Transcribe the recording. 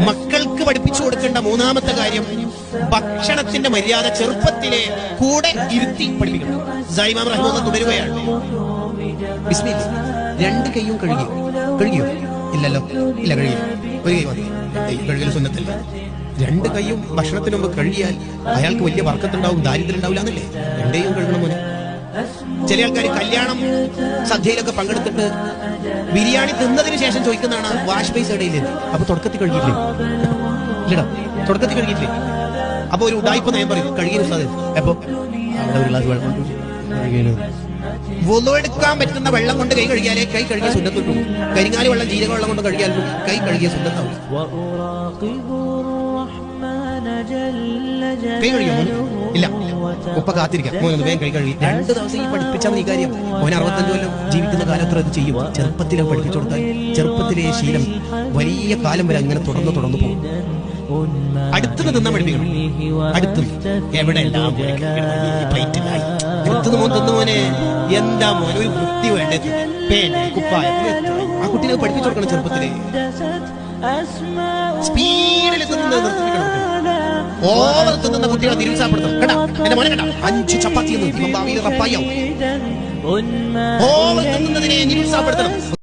മക്കൾക്ക് പഠിപ്പിച്ചു കൊടുക്കേണ്ട മൂന്നാമത്തെ കാര്യം ഭക്ഷണത്തിന്റെ മര്യാദ ചെറുപ്പത്തിലെ കൂടെ ഇരുത്തി പഠിപ്പിക്കണം. സൈമാം റഹ്മൂന്ന് തുടരുകയാണ്. രണ്ട് കൈയും കഴുകി. കഴുകിയോ? ഇല്ലല്ലോ. ഇല്ല കഴുകി ഒരു കൈ മതി. കഴുകൽ സുന്നത്തില്ല. രണ്ട് കൈയും ഭക്ഷണത്തിന് മുമ്പ് കഴുകിയാൽ അയാൾക്ക് വലിയ വർക്കത്തുണ്ടാവും ദാരിദ്ര്യം ഉണ്ടാവില്ല എന്നല്ലേ രണ്ടേയും കഴുകണം മോനെ. ചില ആൾക്കാർ കല്യാണം സദ്യയിലൊക്കെ പങ്കെടുത്തിട്ട് ബിരിയാണി തിന്നതിന് ശേഷം ചോദിക്കുന്നതാണ് വാഷ് ബേസ് ഇടയിലെത്തി അപ്പൊ തുടക്കത്തിൽ കഴുകിയില്ലേ തുടക്കത്തിൽ കഴുകിയില്ലേ അപ്പൊ ഒരു ഉടായ്പ നയം പറയും കഴുകിയ ഉസ്താദ് എപ്പോ ഒരു ഗ്ലാസ് വെള്ളം പറ്റുന്ന വെള്ളം കൊണ്ട് കൈ കഴുകിയാലേ കൈ കഴുകിയ സുന്ദത്തുള്ളൂ കരിങ്ങാലി വെള്ളം ജീരക വെള്ളം കൊണ്ട് കഴുകിയാലും കൈ കഴുകിയ സുന്ദത്താവും കൈ കഴിയോ ഇല്ല ഉപ്പ കാത്തിരിക്കാം. മോനൊന്ന് വേഗം കൈ കഴുകി രണ്ട് ദിവസം ഈ പഠിപ്പിച്ചാൽ ഈ കാര്യം. മോൻ അറുപത്തഞ്ച് കൊല്ലം ജീവിക്കുന്ന കാലത്ര അത് ചെയ്യും ചെറുപ്പത്തിലെ പഠിപ്പിച്ചു കൊടുത്താൽ ചെറുപ്പത്തിലെ ശീലം വലിയ കാലം വരെ അങ്ങനെ തുടർന്ന് തുടർന്ന് പോകും. അടുത്തുനിന്ന് നിന്നാ പഠിപ്പിക്കണം. അടുത്ത് എവിടെ പ്ലേറ്റിലായി അടുത്തുനിന്ന് മോൻ തിന്നു മോനെ. എന്താ മോനെ? ഒരു വൃത്തി വേണ്ടത് പേന കുപ്പായ ആ കുട്ടിനെ പഠിപ്പിച്ചു കൊടുക്കണം ചെറുപ്പത്തിലെ. സ്പീഡിൽ തിന്നുന്നത് നിർത്തിക്കണം ഓവർത്ത് നിന്ന കുട്ടികളെ നിരുത്സാഹപ്പെടുത്തണം കേട്ടാ എന്റെ മോനെ കേട്ടാ അഞ്ച് ചപ്പാത്തി എന്ന് ഭാവിയിൽ റപ്പായാവും ഓവർ തിന്നുന്നതിനെ നിരുത്സാഹപ്പെടുത്തണം